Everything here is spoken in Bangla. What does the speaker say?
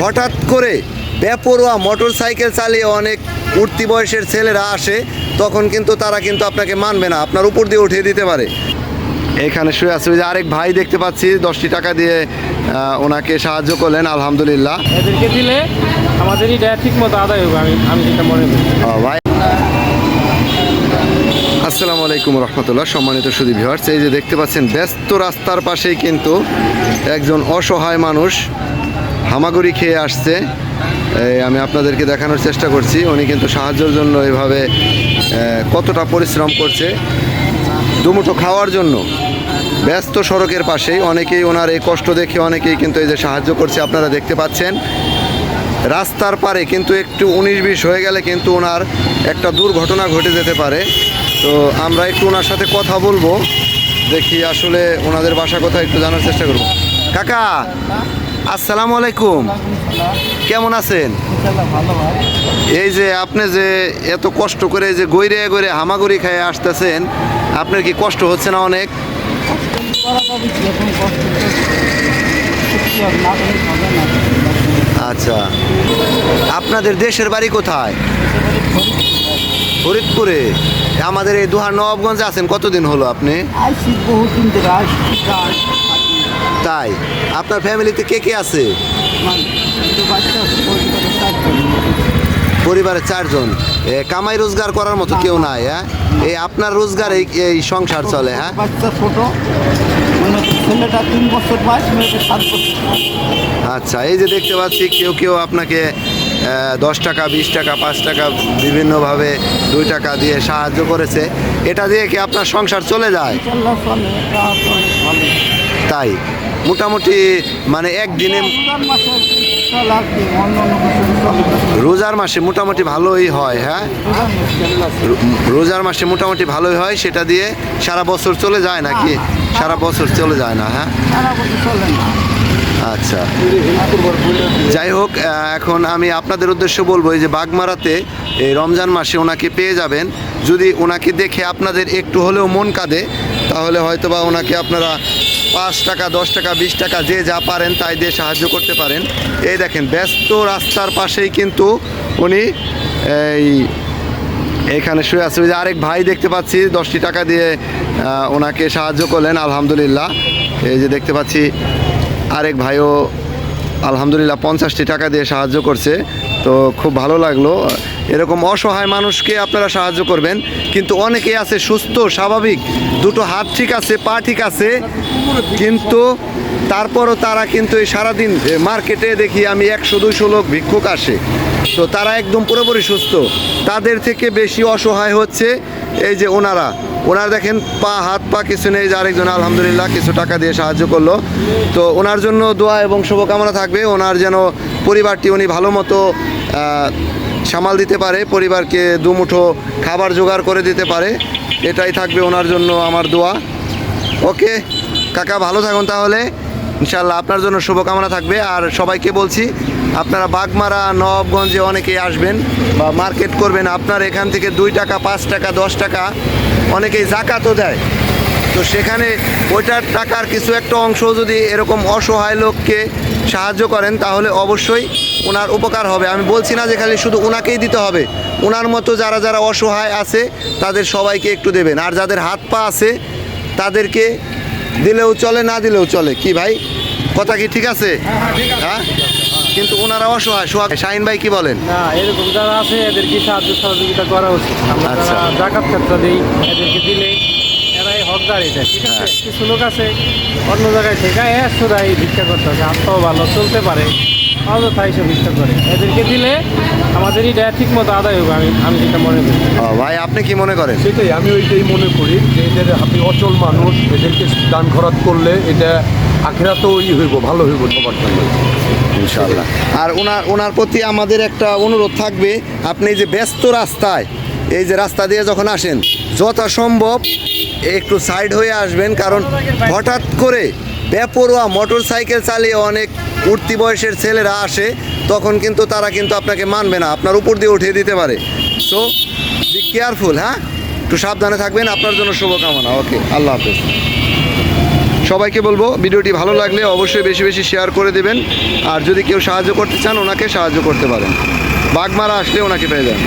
হঠাৎ করে বেপরোয়া মোটর সাইকেল চালিয়ে অনেক উঠতি বয়সের ছেলেরা আসে তখন কিন্তু তারা কিন্তু আপনাকে মানবে না আপনার উপর দিয়ে উঠিয়ে দিতে পারে। এখানে শুয়ে আছে ওই যে আরেক ভাই দেখতে পাচ্ছি দশটি টাকা দিয়ে ওনাকে সাহায্য করলেন আলহামদুলিল্লাহ। এদেরকে দিলে আমাদের এটা ঠিক মতো আদায় হবে আমি আমি যেটা মনে করি। ভাই। আসসালামু আলাইকুম রহমতুল্লাহ সম্মানিত সুদী ভিউয়ার্স এই যে দেখতে পাচ্ছেন ব্যস্ত রাস্তার পাশেই কিন্তু একজন অসহায় মানুষ হামাগুড়ি খেয়ে আসছে। আমি আপনাদেরকে দেখানোর চেষ্টা করছি। উনি কিন্তু সাহায্যের জন্য এভাবে কতটা পরিশ্রম করছে। দুমুঠো খাওয়ার জন্য। ব্যস্ত সড়কের পাশেই অনেকেই ওনার এই কষ্ট দেখে অনেকেই কিন্তু এই যে সাহায্য করছে, আপনারা দেখতে পাচ্ছেন। রাস্তার পারে কিন্তু একটু উনিশ বিশ হয়ে গেলে কিন্তু ওনার একটা দুর্ঘটনা ঘটে যেতে পারে। তো আমরা একটু ওনার সাথে কথা বলব। দেখি আসলে ওনাদের বাসা কথা একটু জানার চেষ্টা করব। কাকা! আসসালামু আলাইকুম। কেমন আছেন? এই যে আপনি যে এত কষ্ট করে যে গৈরে গৈরে হামাগুড়ি খেয়ে আসতেছেন, আপনার কি কষ্ট হচ্ছে না অনেক? আচ্ছা। আপনাদের দেশের বাড়ি কোথায়? ফরিদপুরে। আমাদের এই দুহার নবাবগঞ্জে আছেন, কতদিন হলো আপনি? তাই আপনার ফ্যামিলিতে কে কে আছে? পরিবারের চারজন। পরিবারে চারজন এ, কামাই রোজগার করার মতো কেউ নাই হ্যাঁ? এই আপনার রোজগার এই এই সংসার চলে হ্যাঁ? বাচ্চা ছোট মানে ছেলেটা তিন বছর বয়স মেয়েটা সাত বছর আচ্ছা এই যে দেখতে পাচ্ছি কেউ কেউ আপনাকে দশ টাকা বিশ টাকা পাঁচ টাকা বিভিন্নভাবে দুই টাকা দিয়ে সাহায্য করেছে। এটা দিয়ে কি আপনার সংসার চলে যায় ইনশাল্লাহ চলে এটা চলে ভালো তাই? মোটামুটি মানে একদিনে। রোজার মাসে মোটামুটি ভালোই হয় হ্যাঁ? রোজার মাসে মোটামুটি ভালোই হয় সেটা দিয়ে সারা বছর চলে যায় নাকি? সারা বছর চলে যায় না হ্যাঁ? আচ্ছা। যাই হোক এখন আমি আপনাদের উদ্দেশ্য বলব এই যে বাগমারাতে এই রমজান মাসে ওনাকে পেয়ে যাবেন। যদি ওনাকে দেখে আপনাদের একটু হলেও মন কাঁদে তাহলে হয়তো বা ওনাকে আপনারা পাঁচ টাকা, দশ টাকা, বিশ টাকা যে যা পারেন তাই দিয়ে সাহায্য করতে পারেন। এই দেখেন, ব্যস্ত রাস্তার পাশেই কিন্তু উনি এই এখানে শুয়ে আছে। ওই যে আরেক ভাই দেখতে পাচ্ছি, দশটি টাকা দিয়ে ওনাকে সাহায্য করলেন, আলহামদুলিল্লাহ। এই যে দেখতে পাচ্ছি, আরেক ভাইও আলহামদুলিল্লাহ পঞ্চাশটি টাকা দিয়ে সাহায্য করছে। তো খুব ভালো লাগল। এরকম অসহায় মানুষকে আপনারা সাহায্য করবেন। কিন্তু অনেকেই আছে সুস্থ, স্বাভাবিক, দুটো হাত ঠিক আছে, পা ঠিক আছে। কিন্তু তারপরও তারা কিন্তু এই সারাদিন মার্কেটে দেখি আমি একশো, দুইশো লোক ভিক্ষুক আসে। তো তারা একদম পুরোপুরি সুস্থ। তাদের থেকে বেশি অসহায় হচ্ছে এই যে ওনারা। ওনার দেখেন পা, হাত, পা কিছু নেই, যে আরেকজন আলহামদুলিল্লাহ কিছু টাকা দিয়ে সাহায্য করল। তো ওনার জন্য দোয়া এবং শুভকামনা থাকবে। ওনার যেন পরিবারটি উনি ভালো মতো সামাল দিতে পারে, পরিবারকে দুমুঠো খাবার জোগাড় করে দিতে পারে, এটাই থাকবে ওনার জন্য আমার দোয়া। ওকে, কাকা ভালো থাকুন তাহলে। ইনশাল্লাহ আপনার জন্য শুভকামনা থাকবে। আর সবাইকে বলছি আপনারা বাগমারা, নবাবগঞ্জে অনেকেই আসবেন বা মার্কেট করবেন। আপনার এখান থেকে দুই টাকা, পাঁচ টাকা, দশ টাকা অনেকেই জাকাতও দেয়। তো সেখানে ওইটার টাকার কিছু একটা অংশ যদি এরকম অসহায় লোককে সাহায্য করেন, তাহলে অবশ্যই ওনার উপকার হবে। আমি বলছি না যে খালি শুধু ওনাকেই দিতে হবে। ওনার মতো যারা যারা অসহায় আছে, তাদের সবাইকে একটু দেবেন। আর যাদের হাত পা আছে, তাদেরকে দিলেও চলে, না দিলেও চলে। কি ভাই? কথা কি ঠিক আছে? হ্যাঁ? কিন্তু ওনারা অসহায় সোহাগ শাহিন ভাই কি বলেন? না এরকম যারা আছে এদেরকে সাহায্য সহযোগিতা করা উচিত। আমরা আচ্ছা। যারা জাকাত ক্ষেত্র দিই এদেরকে দিলে এরাই হকদার এটা ঠিক আছে? হ্যাঁ। কিছু লোক আছে অন্য জায়গায় থেকে একশোরাই ভিক্ষা করতে হবে আত্মাও ভালো চলতে পারে অযথা এসব ভিক্ষা করে। এদেরকে দিলে আমাদের এটা ঠিক মতো আদায় হবে আমি আমি যেটা মনে করি। ভাই আপনি কি মনে করেন? সেটাই আমি ওইটাই মনে করি যে এদের আপনি অচল মানুষ এদেরকে দান খরাত করলে এটা আখেরাতেও ই হইব ভালো হইব সবার জন্য। ইনশাল্লাহ আর ওনার ওনার প্রতি আমাদের একটা অনুরোধ থাকবে আপনি যে ব্যস্ত রাস্তায় এই যে রাস্তা দিয়ে যখন আসেন যথাসম্ভব একটু সাইড হয়ে আসবেন কারণ হঠাৎ করে বেপরোয়া মোটর সাইকেল চালিয়ে অনেক উঠতি বয়সের ছেলেরা আসে তখন কিন্তু তারা কিন্তু আপনাকে মানবে না আপনার উপর দিয়ে উঠিয়ে দিতে পারে। সো বি কেয়ারফুল হ্যাঁ? একটু সাবধানে থাকবেন আপনার জন্য শুভকামনা। ওকে আল্লাহ হাফেজ। সবাইকে বলব, ভিডিওটি ভালো লাগলে অবশ্যই বেশি বেশি শেয়ার করে দেবেন। আর যদি কেউ সাহায্য করতে চান, ওনাকে সাহায্য করতে পারেন। বাঘমারা আসলে ওনাকে পেয়ে যান